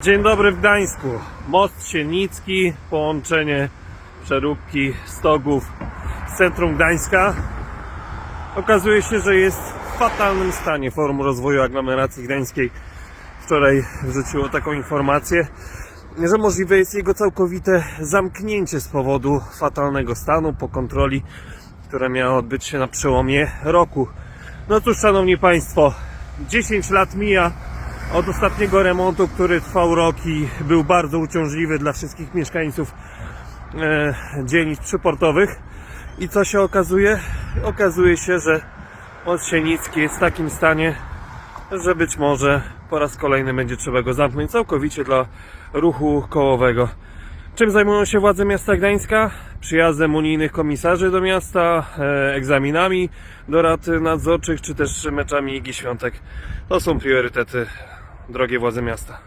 Dzień dobry w Gdańsku. Most Sienicki, połączenie przeróbki Stogów z centrum Gdańska. Okazuje się, że jest w fatalnym stanie Forum Rozwoju Aglomeracji Gdańskiej. Wczoraj wrzuciło taką informację, że możliwe jest jego całkowite zamknięcie z powodu fatalnego stanu po kontroli, która miała odbyć się na przełomie roku. No cóż, szanowni państwo, 10 lat mija od ostatniego remontu, który trwał rok i był bardzo uciążliwy dla wszystkich mieszkańców e, dzielnic przyportowych. I co się okazuje? Okazuje się, że most Sienicki jest w takim stanie, że być może po raz kolejny będzie trzeba go zamknąć całkowicie dla ruchu kołowego. Czym zajmują się władze miasta Gdańska? Przyjazdem unijnych komisarzy do miasta, e, egzaminami do rad nadzorczych, czy też meczami Igi Świątek. To są priorytety, drogie władze miasta.